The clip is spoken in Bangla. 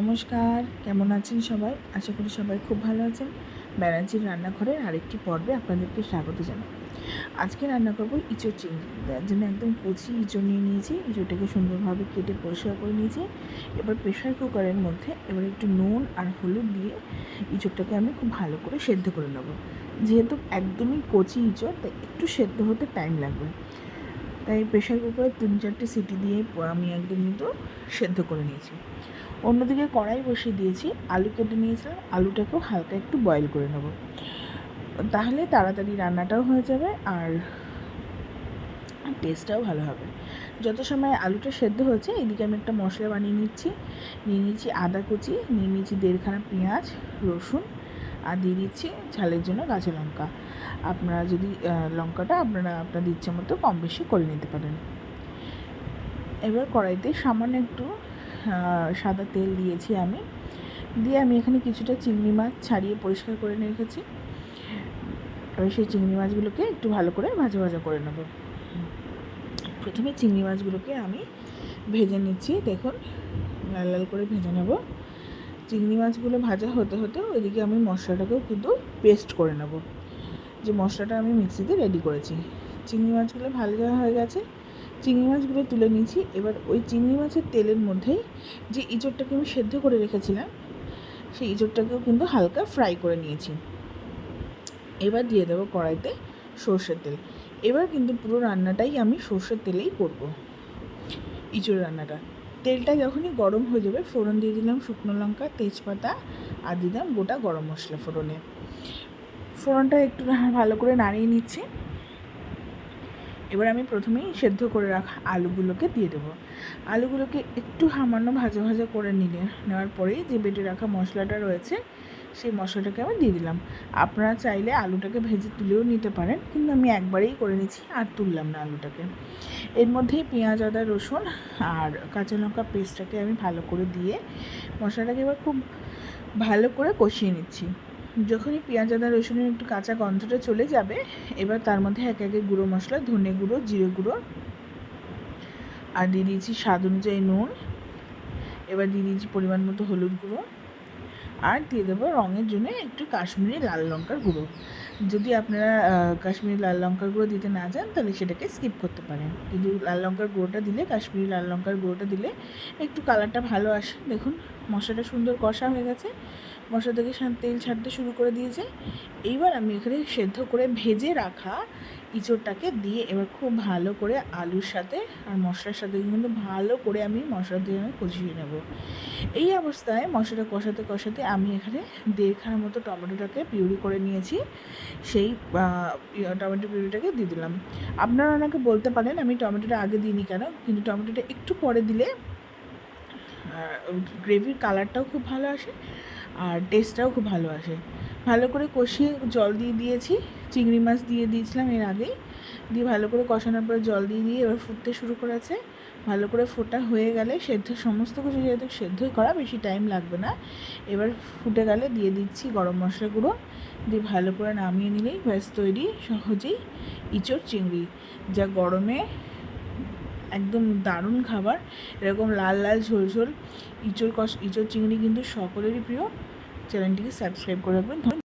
নমস্কার, কেমন আছেন সবাই? আশা করি সবাই খুব ভালো আছেন। ব্যানার্জির রান্নাঘরের আরেকটি পর্বে আপনাদেরকে স্বাগত জানাই। আজকে রান্না করব ইঁচড় চিংড়ি। তার জন্য একদম কচি ইঁচড় নিয়ে নিয়েছি। ইঁচড়টাকে সুন্দরভাবে কেটে পরিষ্কার করে নিয়েছি। এবার প্রেশার কুকারের মধ্যে এবার একটু নুন আর হলুদ দিয়ে ইঁচড়টাকে আমি খুব ভালো করে সেদ্ধ করে নেব। যেহেতু একদমই কচি ইঁচড়, তাই একটু সেদ্ধ হতে টাইম লাগবে। তাই প্রেশার কুকারে তিন চারটে সিটি দিয়ে আমি একদম কিন্তু সেদ্ধ করে নিয়েছি। অন্যদিকে কড়াই বসিয়ে দিয়েছি, আলু কেটে নিয়েছিলাম, আলুটাকেও হালকা একটু বয়েল করে নেব। তাহলে তাড়াতাড়ি রান্নাটাও হয়ে যাবে আর টেস্টটাও ভালো হবে। যত সময় আলুটা সেদ্ধ হয়েছে, এদিকে আমি একটা মশলা বানিয়ে নিচ্ছি। নিয়ে নিচ্ছি আদা কুচি, নিয়ে নিচ্ছি দেড়খানা পেঁয়াজ, রসুন আর দিয়ে দিচ্ছি ঝালের জন্য কাঁচা লঙ্কা। আপনারা যদি লঙ্কাটা আপনারা আপনাদের ইচ্ছে মতো কম বেশি করে নিতে পারেন। এবার কড়াইতে সামান্য একটু সাদা তেল দিয়েছি আমি। দিয়ে আমি এখানে কিছুটা চিংড়ি মাছ ছাড়িয়ে পরিষ্কার করে রেখেছি। এবার সেই চিংড়ি মাছগুলোকে একটু ভালো করে ভাজা ভাজা করে নেব। প্রথমে চিংড়ি মাছগুলোকে আমি ভেজে নিচ্ছি। দেখুন, লাল লাল করে ভেজে নেব। চিংড়ি মাছগুলো ভাজা হতে হতে ওইদিকে আমি মশলাটাকেও কিন্তু পেস্ট করে নেব। যে মশলাটা আমি মিক্সিতে রেডি করেছি। চিংড়ি মাছগুলো ভাজা হয়ে গেছে। চিংড়ি মাছগুলো তুলে নিয়েছি। এবার ওই চিংড়ি মাছের তেলের মধ্যেই যে ইঁচড়টাকে আমি সেদ্ধ করে রেখেছিলাম, সেই ইঁচড়টাকেও কিন্তু হালকা ফ্রাই করে নিয়েছি। এবার দিয়ে দেবো কড়াইতে সর্ষের তেল। এবার কিন্তু পুরো রান্নাটাই আমি সর্ষের তেলেই করব। ইঁচড় রান্নাটা। তেলটা যখনই গরম হয়ে যাবে, ফোড়ন দিয়ে দিলাম শুকনো লঙ্কা, তেজপাতা, আর দিলাম গোটা গরম মশলা ফোড়নে। ফোড়নটা একটু ভালো করে নাড়িয়ে নিচ্ছি। এবার আমি প্রথমেই সেদ্ধ করে রাখা আলুগুলোকে দিয়ে দেবো। আলুগুলোকে একটু সামান্য ভাজা ভাজা করে নিলে, নেওয়ার পরেই যে বেটে রাখা মশলাটা রয়েছে সেই মশলাটাকে আমি দিয়ে দিলাম। আপনারা চাইলে আলুটাকে ভেজে তুলেও নিতে পারেন, কিন্তু আমি একবারেই করে নিচ্ছি আর তুললাম না আলুটাকে। এর মধ্যেই পেঁয়াজ, আদা, রসুন আর কাঁচা লঙ্কা পেস্টটাকে আমি ভালো করে দিয়ে মশলাটাকে এবার খুব ভালো করে কষিয়ে নিচ্ছি। যখনই পেঁয়াজ, আদা, রসুনের একটু কাঁচা গন্ধটা চলে যাবে, এবার তার মধ্যে এক একে গুঁড়ো মশলা, ধনে গুঁড়ো, জিরে গুঁড়ো আর দিয়ে দিয়েছি স্বাদ অনুযায়ী নুন। এবার দিয়ে দিয়েছি পরিমাণ মতো হলুদ গুঁড়ো। আর দিয়ে দেবো রঙের জন্য একটু কাশ্মীরি লাল লঙ্কার গুঁড়ো। যদি আপনারা কাশ্মীরি লাল লঙ্কার গুঁড়ো দিতে না চান, তাহলে সেটাকে স্কিপ করতে পারেন। কিন্তু লাল লঙ্কার গুঁড়োটা দিলে, কাশ্মীরি লাল লঙ্কার গুঁড়োটা দিলে একটু কালারটা ভালো আসে। দেখুন, মশলাটা সুন্দর কষা হয়ে গেছে। মশলা থেকে তেল ছাড়তে শুরু করে দিয়েছে। এইবার আমি এখানে সেদ্ধ করে ভেজে রাখা ইঁচড়টাকে দিয়ে এবার খুব ভালো করে আলুর সাথে আর মশলার সাথে কিন্তু ভালো করে আমি মশলা দিয়ে আমি কষিয়ে নেব। এই অবস্থায় মশলাটা কষাতে কষাতে আমি এখানে দেড়খানা মতো টমেটোটাকে পিউরি করে নিয়েছি। সেই টমেটো পিউরিটাকে দিয়ে দিলাম। আপনারা ওনাকে বলতে পারেন, আমি টমেটোটা আগে দিইনি কেন? কিন্তু টমেটোটা একটু পরে দিলে গ্রেভির কালারটাও খুব ভালো আসে আর টেস্টটাও খুব ভালো আসে। ভালো করে কষিয়ে জল দিয়ে দিয়েছি, চিংড়ি মাছ দিয়ে দিয়েছিলাম এর আগেই। দিয়ে ভালো করে কষানোর পরে জল দিয়ে দিয়ে এবার ফুটতে শুরু করেছে। ভালো করে ফোটা হয়ে গেলে সেদ্ধ, সমস্ত কিছু যেহেতু সেদ্ধই করা, বেশি টাইম লাগবে না। এবার ফুটে গেলে দিয়ে দিচ্ছি গরম মশলা গুঁড়ো। দিয়ে ভালো করে নামিয়ে নিলেই ব্যাস তৈরি সহজেই ইঁচড় চিংড়ি। যা গরমে একদম দারুণ খাবার। এরকম লাল লাল, ঝোল ঝোল, ইঁচড় কষ, ইঁচড় চিংড়ি কিন্তু সকলেরই প্রিয়। চ্যানেলটিকে সাবস্ক্রাইব করে রাখবেন।